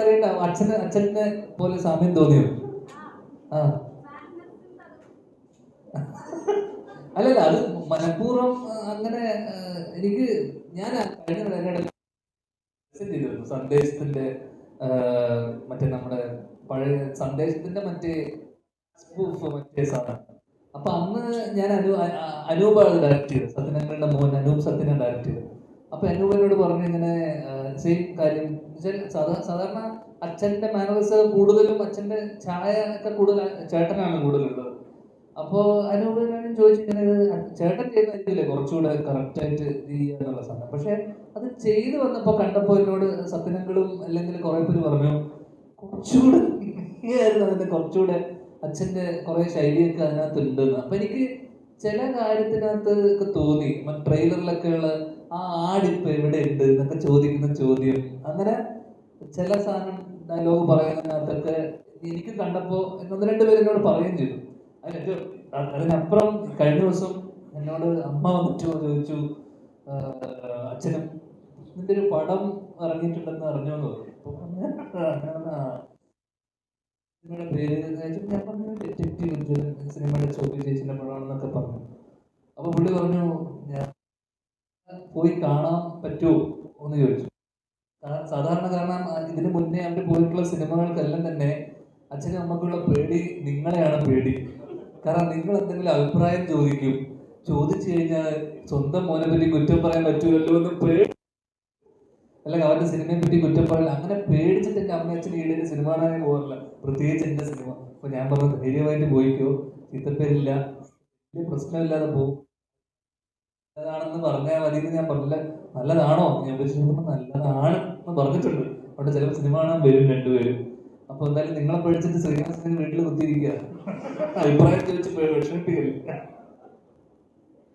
നിനക്കറിയണ്ട അച്ഛന് അച്ഛനെ പോലെ സാമ്യം തോന്നിയോ? ആ. അല്ലല്ല അത് മനഃപൂർവം അങ്ങനെ എനിക്ക് ഞാൻ കഴിഞ്ഞ സന്ദേശത്തിന്റെ മറ്റേ നമ്മുടെ പഴയ സന്ദേശത്തിന്റെ മറ്റേ മറ്റേ സാധനം. അപ്പൊ അന്ന് ഞാൻ അനൂപ് അനൂപാണ് ഡയറക്ട് ചെയ്തത് സത്യനങ്ങളുടെ മോൻ അനൂപ് സത്യനെ ചെയ്തത് അപ്പൊ അനൂപനോട് പറഞ്ഞു ഇങ്ങനെ സെയിം കാര്യം. സാധാരണ അച്ഛന്റെ മാനേഴ്സ് കൂടുതലും അച്ഛന്റെ ചായ ഒക്കെ കൂടുതൽ ചേട്ടനാണ് കൂടുതലുള്ളത്. അപ്പോ അതിനോട് ചോദിച്ചിങ്ങനെ ഇത് ചേട്ടൻ ചെയ്യുന്നതായിരിക്കില്ലേ കുറച്ചുകൂടെ കറക്റ്റ് ആയിട്ട് ചെയ്യുക എന്നുള്ള സാധനം? പക്ഷെ അത് ചെയ്തു വന്നപ്പോ കണ്ടപ്പോ എന്നോട് സത്യനങ്ങളും അല്ലെങ്കിൽ കുറെ പേര് പറഞ്ഞു കുറച്ചുകൂടെ ആയിരുന്നു അതിന്റെ കുറച്ചുകൂടെ അച്ഛന്റെ കുറെ ശൈലിയൊക്കെ അതിനകത്ത് ഉണ്ടെന്ന് അപ്പൊ എനിക്ക് ചില കാര്യത്തിനകത്ത് ഒക്കെ തോന്നി. ട്രെയിലറിലൊക്കെ ഉള്ള ആ ആടിപ്പോ എവിടെ ഉണ്ട് എന്നൊക്കെ ചോദിക്കുന്ന ചോദ്യം. അങ്ങനെ ചില സാധനം ഡയലോഗ് പറയുന്നതിനകത്തൊക്കെ എനിക്ക് കണ്ടപ്പോ ഒന്ന് രണ്ട് പേര് എന്നോട് പറയുകയും ചെയ്തു. അതിനപ്പുറം കഴിഞ്ഞ ദിവസം എന്നോട് അമ്മ വന്നിട്ട് ചോദിച്ചു "ആഹ് അച്ഛനും ഇതിന്റെ ഒരു പടം ഇറങ്ങിയിട്ടുണ്ടെന്ന് പറഞ്ഞു. അപ്പൊ പറഞ്ഞു, "ആ, സിനിമയുടെ പേര് ഞാൻ ഡിറ്റക്റ്റീവ് സിനിമയുടെ ചോദ്യം ചേച്ചിന്റെ പടമാണെന്നൊക്കെ പറഞ്ഞു. അപ്പൊ പുള്ളി പറഞ്ഞു ഞാൻ പോയി കാണാൻ പറ്റുമോ എന്ന് ചോദിച്ചു. സാധാരണ കാരണം ഇതിനു മുന്നേ അവർ പോയിട്ടുള്ള സിനിമകൾക്കെല്ലാം തന്നെ അച്ഛനും അമ്മക്കുള്ള പേടി നിങ്ങളെയാണ് പേടി. കാരണം നിങ്ങൾ എന്തെങ്കിലും അഭിപ്രായം ചോദിക്കും. ചോദിച്ചു കഴിഞ്ഞാൽ സ്വന്തം മോനെ പറ്റി കുറ്റം പറയാൻ പറ്റുമല്ലോ എന്ന് പേടി. അല്ലെങ്കിൽ അവരുടെ സിനിമയെ പറ്റി കുറ്റം പറയില്ല. അങ്ങനെ പേടിച്ചിട്ട് എന്റെ അമ്മ അച്ഛൻ ഈടെ സിനിമ കാണാനേ പോകാറില്ല. പ്രത്യേകിച്ച് എന്റെ സിനിമ. അപ്പൊ ഞാൻ പറഞ്ഞു ധൈര്യമായിട്ട് പോയിക്കോ. ചീത്തപ്പേരില്ല പ്രശ്നമില്ലാതെ പോകും നല്ലതാണെന്ന് പറഞ്ഞാൽ മതി എന്ന് ഞാൻ പറഞ്ഞില്ല. നല്ലതാണോ? ഞാൻ വിളിച്ചു നല്ലതാണ് എന്ന് പറഞ്ഞിട്ടുണ്ട്. അവിടെ ചിലപ്പോൾ സിനിമ കാണാൻ വരും രണ്ടുപേരും. അപ്പൊ എന്തായാലും നിങ്ങളെ പഠിച്ചിട്ട് ശ്രീനിവാസൻ വീട്ടിൽ കുത്തിയിരിക്കുക. അഭിപ്രായം ചോദിച്ച് വിഷമിപ്പിക്കല്ലേ